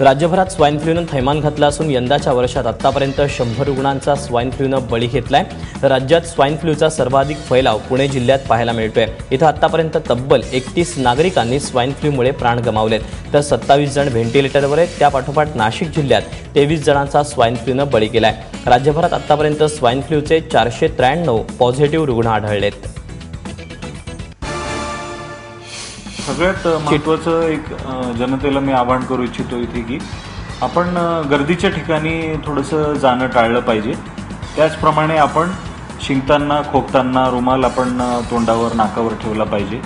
राज्यभरात स्वाईन फ्लूनं थैमान घातलं असून यंदाच्या वर्षात आतापर्यंत शंभर रुग्णांचा स्वाईन फ्लूनं बळी घेतलाय. राज्यात स्वाईन फ्लूचा सर्वाधिक फैलाव पुणे जिल्ह्यात पाहायला मिळतोय. इथं आतापर्यंत तब्बल एकतीस नागरिकांनी स्वाईन फ्लूमुळे प्राण गमावलेत. तर सत्तावीस जण व्हेंटिलेटरवर आहेत. त्यापाठोपाठ नाशिक जिल्ह्यात तेवीस जणांचा स्वाईन फ्लूनं बळी गेलाय. राज्यभरात आतापर्यंत स्वाईन फ्लूचे चारशे त्र्याण्णव पॉझिटिव्ह रुग्ण आढळलेत. सगळ्यात महत्त्वाचं एक जनतेला मी आवाहन करू इच्छितो इथे की आपण गर्दीच्या ठिकाणी थोडंसं जाणं टाळलं पाहिजे. त्याचप्रमाणे आपण शिंकताना खोकताना रुमाल आपण तोंडावर नाकावर ठेवला पाहिजे.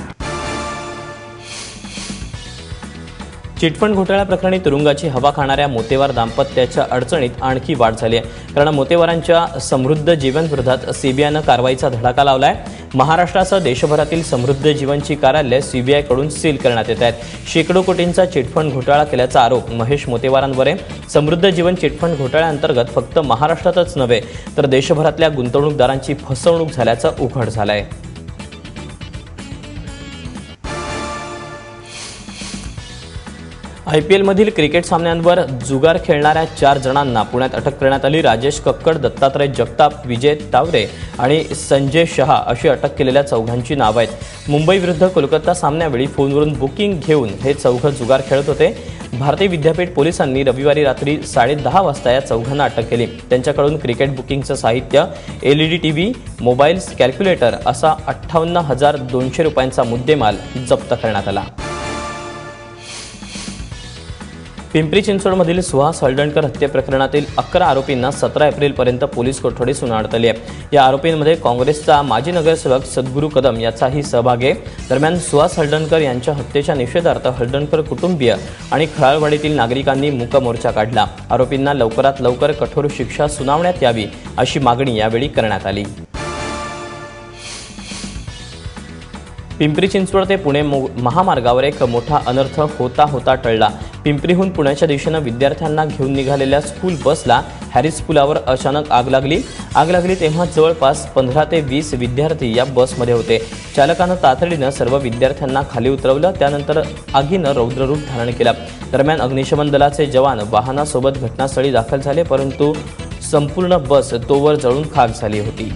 चिटफंड घोटाळ्याप्रकरणी तुरुंगाची हवा खाणाऱ्या मोतेवार दाम्पत्याच्या अडचणीत आणखी वाढ झाली आहे. कारण मोतेवारांच्या समृद्ध जीवन विरोधात सीबीआयनं कारवाईचा धडाका लावलाय. महाराष्ट्रासह देशभरातील समृद्ध जीवनची कार्यालय सीबीआयकडून सील करण्यात येत आहेत. शेकडो कोटींचा चिटफंड घोटाळा केल्याचा आरोप महेश मोतेवारांवर आहे. समृद्ध जीवन चिटफंड घोटाळ्याअंतर्गत फक्त महाराष्ट्रातच नव्हे तर देशभरातल्या गुंतवणूकदारांची फसवणूक झाल्याचं उघड झालं आहे आय पी एलमधील क्रिकेट सामन्यांवर जुगार खेळणाऱ्या चार जणांना पुण्यात अटक करण्यात आली. राजेश कक्कड दत्तात्रय जगताप विजय तावरे आणि संजय शहा अशी अटक केलेल्या चौघांची नावं आहेत. मुंबई विरुद्ध कोलकाता सामन्यावेळी फोनवरून बुकिंग घेऊन हे चौघं जुगार खेळत होते. भारतीय विद्यापीठ पोलिसांनी रविवारी रात्री साडेदहा वाजता या चौघांना अटक केली. त्यांच्याकडून क्रिकेट बुकिंगचं साहित्य एलईडी टीव्ही मोबाईल्स कॅल्क्युलेटर असा अठ्ठावन्न हजार दोनशे रुपयांचा मुद्देमाल जप्त करण्यात आला. पिंपरी चिंचवडमधील सुहास हळदणकर हत्ये प्रकरणातील अकरा आरोपींना सतरा एप्रिलपर्यंत पोलीस कोठडी सुनावण्यात आली आहे. या आरोपींमध्ये काँग्रेसचा माजी नगरसेवक सद्गुरू कदम याचाही सहभाग आहे. दरम्यान सुहास हळदणकर यांच्या हत्येच्या निषेधार्थ हळदणकर कुटुंबीय आणि खळाळवाडीतील नागरिकांनी मूक मोर्चा काढला. आरोपींना लवकरात लवकर कठोर शिक्षा सुनावण्यात यावी अशी मागणी यावेळी करण्यात आली. पिंपरी चिंचवड ते पुणे मो- महामार्गावर एक मोठा अनर्थ होता होता टळला. पिंपरीहून पुण्याच्या दिशेनं विद्यार्थ्यांना घेऊन निघालेल्या स्कूल बसला हॅरिस पुलावर अचानक आग लागली. आग लागली तेव्हा जवळपास पंधरा ते वीस विद्यार्थी या बसमध्ये होते. चालकानं तातडीनं सर्व विद्यार्थ्यांना खाली उतरवलं. त्यानंतर आगीनं रौद्ररूप धारण केलं. दरम्यान अग्निशमन दलाचे जवान वाहनासोबत घटनास्थळी दाखल झाले परंतु संपूर्ण बस तोवर जळून खाक झाली होती.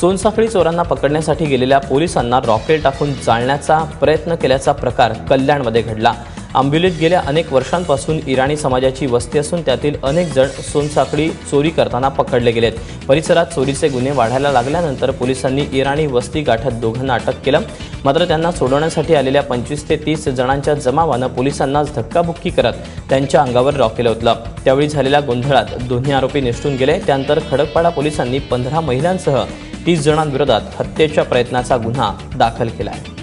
सोनसाखळी चोरांना पकडण्यासाठी गेलेल्या पोलिसांना रॉकेल टाकून जाळण्याचा प्रयत्न केल्याचा प्रकार कल्याणमध्ये घडला. आंबिलीत गेल्या अनेक वर्षांपासून इराणी समाजाची वस्ती असून त्यातील अनेक जण सोनसाखळी चोरी करताना पकडले गेलेत. परिसरात चोरीचे गुन्हे वाढायला लागल्यानंतर पोलिसांनी इराणी वस्ती गाठत दोघांना अटक केलं. मात्र त्यांना सोडवण्यासाठी आलेल्या पंचवीस ते तीस जणांच्या जमावानं पोलिसांनाच धक्काबुक्की करत त्यांच्या अंगावर रॉकेल ओतलं. त्यावेळी झालेल्या गोंधळात दोन्ही आरोपी निष्ठून गेले. त्यानंतर खडकपाडा पोलिसांनी पंधरा महिलांसह तीस जणांविरोधात हत्येच्या प्रयत्नाचा गुन्हा दाखल केला आहे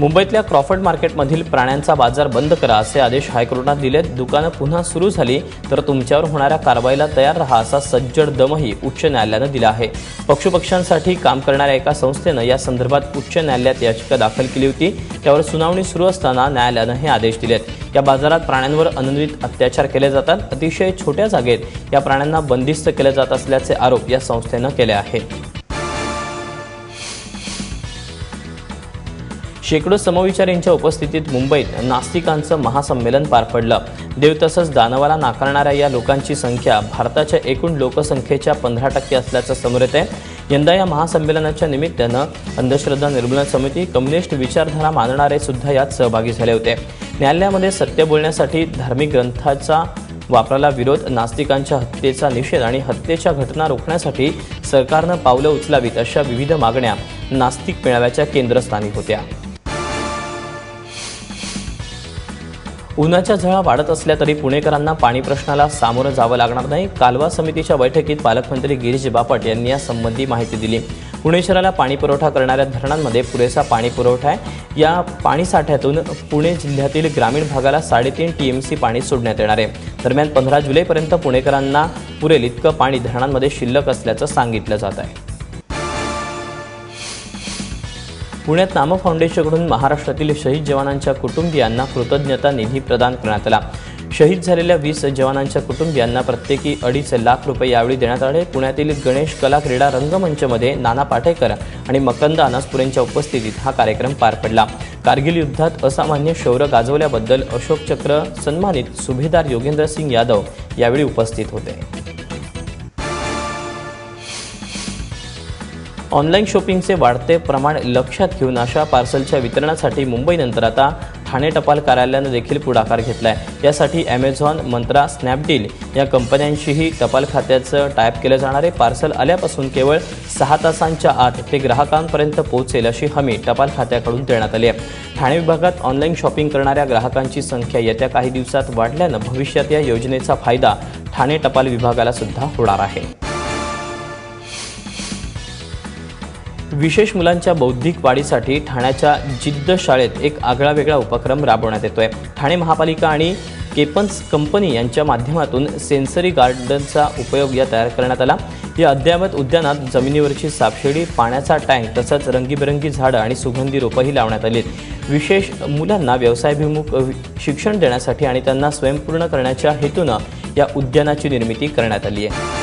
मुंबईतल्या क्रॉफर्ड मार्केटमधील प्राण्यांचा बाजार बंद करा असे आदेश हायकोर्टात दिलेत. दुकानं पुन्हा सुरू झाली तर तुमच्यावर होणाऱ्या कारवाईला तयार राहा असा सज्जड दमही उच्च न्यायालयानं दिला आहे. पक्षपक्षांसाठी काम करणाऱ्या एका संस्थेनं या संदर्भात उच्च न्यायालयात याचिका दाखल केली होती. त्यावर सुनावणी सुरू असताना न्यायालयानं हे आदेश दिलेत. या बाजारात प्राण्यांवर अनन्वित अत्याचार केले जातात. अतिशय छोट्या जागेत या प्राण्यांना बंदिस्त केले जात असल्याचे आरोप या संस्थेनं केले आहेत. शेकडो समविचारींच्या उपस्थितीत मुंबईत नास्तिकांचं महासंमेलन पार पडलं. देव तसंच दानवाला नाकारणाऱ्या या लोकांची संख्या भारताच्या एकूण लोकसंख्येच्या पंधरा टक्के असल्याचं समोर येत आहे यंदा या महासंमेलनाच्या निमित्तानं अंधश्रद्धा निर्मूलन समिती कम्युनिस्ट विचारधारा मानणारे सुद्धा यात सहभागी झाले होते. न्यायालयामध्ये सत्य बोलण्यासाठी धार्मिक ग्रंथाचा वापराला विरोध नास्तिकांच्या हत्येचा निषेध आणि हत्येच्या घटना रोखण्यासाठी सरकारनं पावलं उचलावीत अशा विविध मागण्या नास्तिक मेळाव्याच्या केंद्रस्थानी होत्या. उन्हाच्या झळा वाढत असल्या तरी पुणेकरांना पाणी प्रश्नाला सामोरं जावं लागणार नाही. कालवा समितीच्या बैठकीत पालकमंत्री गिरीश बापट यांनी यासंबंधी माहिती दिली. पुणे शहराला पाणी पुरवठा करणाऱ्या धरणांमध्ये पुरेसा पाणी पुरवठा आहे. या पाणी साठ्यातून पुणे जिल्ह्यातील ग्रामीण भागाला साडेतीन टी एम सी पाणी सोडण्यात येणार आहे. दरम्यान पंधरा जुलैपर्यंत पुणेकरांना पुरेल इतकं पाणी धरणांमध्ये शिल्लक असल्याचं सांगितलं जात आहे. पुण्यात नाम फाउंडेशनकडून महाराष्ट्रातील शहीद जवानांच्या कुटुंबियांना कृतज्ञता निधी प्रदान करण्यात आला. शहीद झालेल्या वीस जवानांच्या कुटुंबियांना प्रत्येकी अडीच लाख रुपये यावेळी देण्यात आले. पुण्यातील गणेश कला क्रीडा रंगमंचमध्ये नाना पाटेकर आणि मकंद अनासपुरेंच्या उपस्थितीत हा कार्यक्रम पार पडला. कारगिल युद्धात असामान्य शौर्य गाजवल्याबद्दल अशोक चक्र सन्मानित सुभेदार योगेंद्र सिंग यादव यावेळी उपस्थित होते. ऑनलाईन शॉपिंगचे वाढते प्रमाण लक्षात घेऊन अशा पार्सलच्या वितरणासाठी मुंबईनंतर आता ठाणे टपाल कार्यालयानं देखील पुढाकार घेतला आहे यासाठी ॲमेझॉन मंत्रा स्नॅपडील या कंपन्यांशीही टपाल खात्याचं टायप केलं जाणारे पार्सल आल्यापासून केवळ सहा तासांच्या आत ते ग्राहकांपर्यंत पोहोचेल अशी हमी टपाल खात्याकडून देण्यात आली आहे. ठाणे विभागात ऑनलाईन शॉपिंग करणाऱ्या ग्राहकांची संख्या येत्या काही दिवसात वाढल्यानं भविष्यात या योजनेचा फायदा ठाणे टपाल विभागाला सुद्धा होणार आहे. विशेष मुलांच्या बौद्धिक वाढीसाठी ठाण्याच्या जिद्द शाळेत एक आगळा वेगळा उपक्रम राबवण्यात येतोय. ठाणे महापालिका आणि केपन्स कंपनी यांच्या माध्यमातून सेन्सरी गार्डनचा उपयोग या तयार करण्यात आला. या अद्ययावत उद्यानात जमिनीवरची सापशिडी पाण्याचा टँक तसंच रंगीबेरंगी झाडं आणि सुगंधी रोपंही लावण्यात आली. विशेष मुलांना व्यवसायाभिमुख शिक्षण देण्यासाठी आणि त्यांना स्वयंपूर्ण करण्याच्या हेतूनं या उद्यानाची निर्मिती करण्यात आली आहे.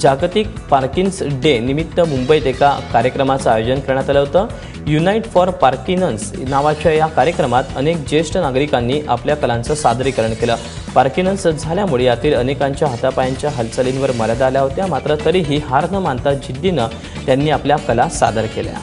जागतिक पार्किन्स डे निमित्त मुंबईत एका कार्यक्रमाचं आयोजन करण्यात आलं होतं. युनाईट फॉर पार्किनन्स नावाच्या या कार्यक्रमात अनेक ज्येष्ठ नागरिकांनी आपल्या कलांचं सादरीकरण केलं. पार्किनन्स झाल्यामुळे यातील अनेकांच्या हातापायांच्या हालचालींवर मर्यादा आल्या होत्या मात्र तरीही हार न मानता जिद्दीनं त्यांनी आपल्या कला सादर केल्या.